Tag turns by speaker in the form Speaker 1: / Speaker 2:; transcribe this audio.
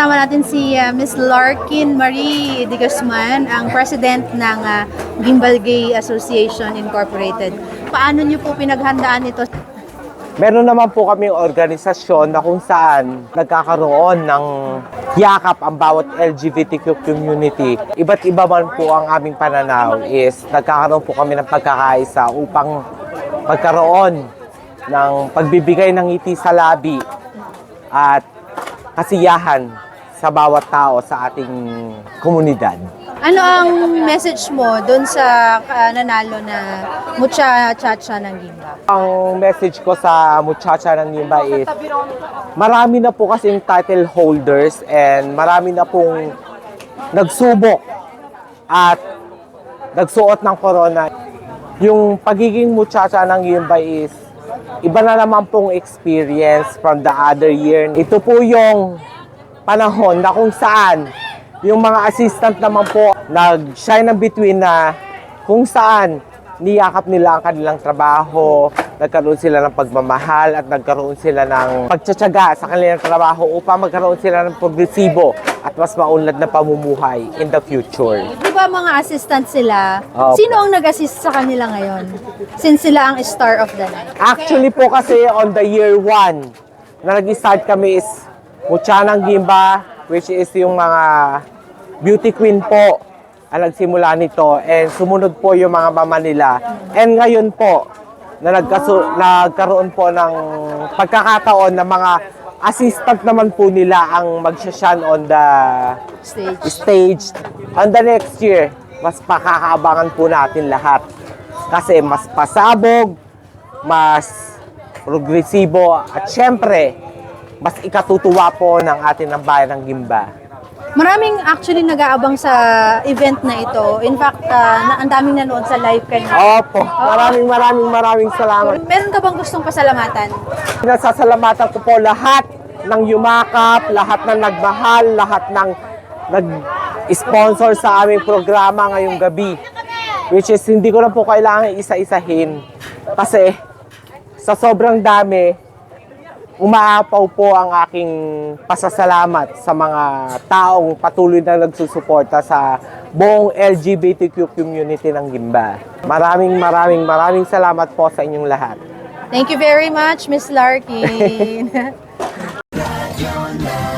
Speaker 1: kasama natin si ah, Miss Larkin Marie de Guzman, ang president ng ah, Gimbal Gay Association Incorporated. Paano niyo po pinaghandaan ito?
Speaker 2: Meron naman po kami organisasyon na kung saan nagkakaroon ng yakap ang bawat LGBTQ community. Iba't iba man po ang aming pananaw is nagkakaroon po kami ng pagkakaisa upang magkaroon ng pagbibigay ng ngiti sa labi at kasiyahan sa bawat tao sa ating komunidad.
Speaker 1: Ano ang message mo doon sa ah, nanalo na Mucha Chacha ng Gimba?
Speaker 2: Ang message ko sa muchacha ng Nimba is marami na po kasing title holders and marami na pong nagsubok at nagsuot ng corona. Yung pagiging muchacha ng Nimba is iba na naman pong experience from the other year. Ito po yung panahon na kung saan yung mga assistant naman po nag-shine ng between na kung saan niyakap nila ang kanilang trabaho, nagkaroon sila ng pagmamahal at nagkaroon sila ng pagtsatsaga sa kanilang trabaho upang magkaroon sila ng progresibo at mas maunlad na pamumuhay in the future.
Speaker 1: Di ba mga assistant sila?
Speaker 2: Opo.
Speaker 1: Sino ang nag-assist sa kanila ngayon? Since sila ang star of the night.
Speaker 2: Actually po kasi on the year one na nag-start kami is Muchanang Gimba, which is yung mga beauty queen po ang nagsimula nito and sumunod po yung mga mama nila. And ngayon po, na nagkaso, nagkaroon po ng pagkakataon na mga assistant naman po nila ang magsasyan on the
Speaker 1: Stage.
Speaker 2: stage. On the next year, mas pakakabangan po natin lahat. Kasi mas pasabog, mas progresibo, at syempre, mas ikatutuwa po ng atin ng bayan ng Gimba.
Speaker 1: Maraming actually nag-aabang sa event na ito. In fact, ah, na, ang daming nanood sa live kanina.
Speaker 2: Opo, maraming maraming maraming salamat.
Speaker 1: Meron ka bang gustong pasalamatan?
Speaker 2: Nasasalamatan ko po lahat ng yumakap, lahat ng nagmahal, lahat ng nag-sponsor sa aming programa ngayong gabi. Which is hindi ko na po kailangan isa-isahin. Kasi sa sobrang dami, umaapaw po ang aking pasasalamat sa mga taong patuloy na nagsusuporta sa buong LGBTQ community ng Gimba. Maraming maraming maraming salamat po sa inyong lahat.
Speaker 1: Thank you very much, Miss Larkin.